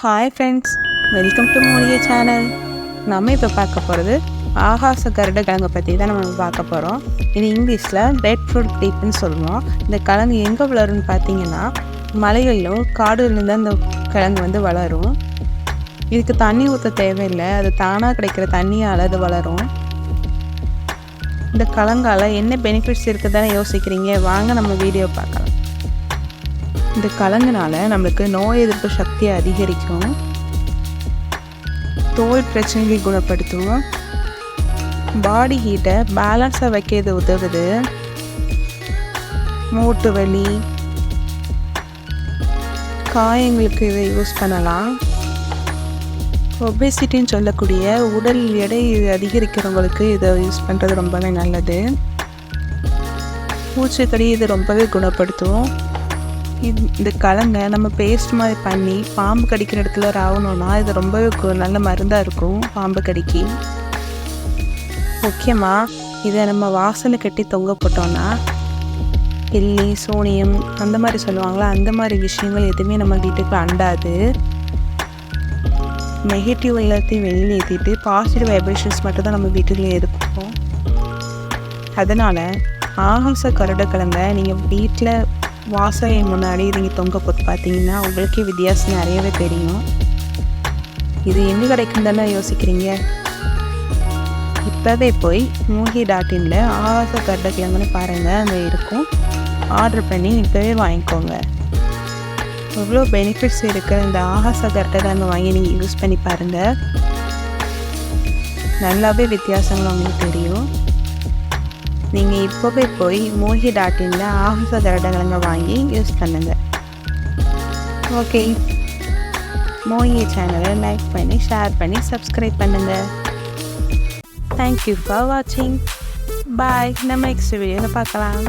Hi friends welcome to மோடிய channel நம்ம இப்போ பார்க்க போகிறது ஆகாச கருட கிழங்கை பற்றி தான் நம்ம பார்க்க போகிறோம் இது இங்கிலீஷில் ரெட் ஃப்ரூட் டீப்னு சொல்லுவோம். இந்த கிழங்கு எங்கே வளரும்னு பார்த்தீங்கன்னா மலைகளிலும் காடுகளிலும் தான் இந்த கிழங்கு வந்து வளரும். இதுக்கு தண்ணி ஊற்ற தேவையில்லை அது தானாக கிடைக்கிற தண்ணியால் அது வளரும். இந்த கிழங்கால என்ன பெனிஃபிட்ஸ் இருக்குதுன்னு யோசிக்கிறீங்க? வாங்க நம்ம வீடியோ பார்க்கலாம். இந்த கலங்குனால நம்மளுக்கு நோய் எதிர்ப்பு சக்தியை அதிகரிக்கும். தோல் பிரச்சனைகளை குணப்படுத்தும். பாடி ஹீட்டை பேலன்ஸாக வைக்க இது உதவுது. மூட்டு வலி. காயங்களுக்கு இதை யூஸ் பண்ணலாம். ஒபேசிட்டின்னு சொல்லக்கூடிய உடல் எடை அதிகரிக்கிறவங்களுக்கு இதை யூஸ் பண்ணுறது ரொம்பவே நல்லது. பூச்சிக்கடி இது ரொம்பவே குணப்படுத்தும். இந்த கலங்கை நம்ம பேஸ்ட் மாதிரி பண்ணி பாம்பு கடிக்கிற இடத்துல ராகணும்னா இது ரொம்பவே நல்ல மருந்தாக இருக்கும் பாம்பு கடிக்கு. முக்கியமாக இதை நம்ம வாசலை கட்டி தொங்க போட்டோம்னா எள்ளி சோனியம் அந்த மாதிரி சொல்லுவாங்களா அந்த மாதிரி விஷயங்கள் எதுவுமே நம்ம வீட்டுக்கு அண்டாது. நெகட்டிவ் எல்லாத்தையும் வெளியில் ஏற்றிட்டு பாசிட்டிவ் வைப்ரேஷன்ஸ் மட்டும் தான் நம்ம வீட்டுக்குள்ளே இருக்கும். அதனால் ஆகாச கருடக்கிழங்க நீங்கள் வீட்டில் வாசகை முன்னாடி நீங்கள் தொங்க போட்டு பார்த்தீங்கன்னா உங்களுக்கே வித்தியாசம் நிறையவே தெரியும். இது எங்கே கிடைக்கும் தானே யோசிக்கிறீங்க? இப்போவே போய் மூகி டாட் இனில் ஆகாச கருடக்கிழங்குன்னு பாருங்கள் அங்கே இருக்கும். ஆர்டர் பண்ணி இப்போவே வாங்கிக்கோங்க. எவ்வளோ பெனிஃபிட்ஸ் இருக்கிற இந்த ஆகாச கருடக்கிழங்கு வாங்கி நீங்கள் யூஸ் பண்ணி பாருங்கள் நல்லாவே வித்தியாசங்கள் உங்களுக்கு தெரியும். நீங்கள் இப்போவே போய் மூழ்கி டாட் இன்ல ஆகாச வாங்கி யூஸ் பண்ணுங்க. ஓகே. மோகி சேனலை லைக் பண்ணி ஷேர் பண்ணி சப்ஸ்கிரைப் பண்ணுங்க. தேங்க்யூ ஃபார் வாட்சிங் பாய் நம்ம நெக்ஸ்ட் வீடியோவில் பார்க்கலாம்.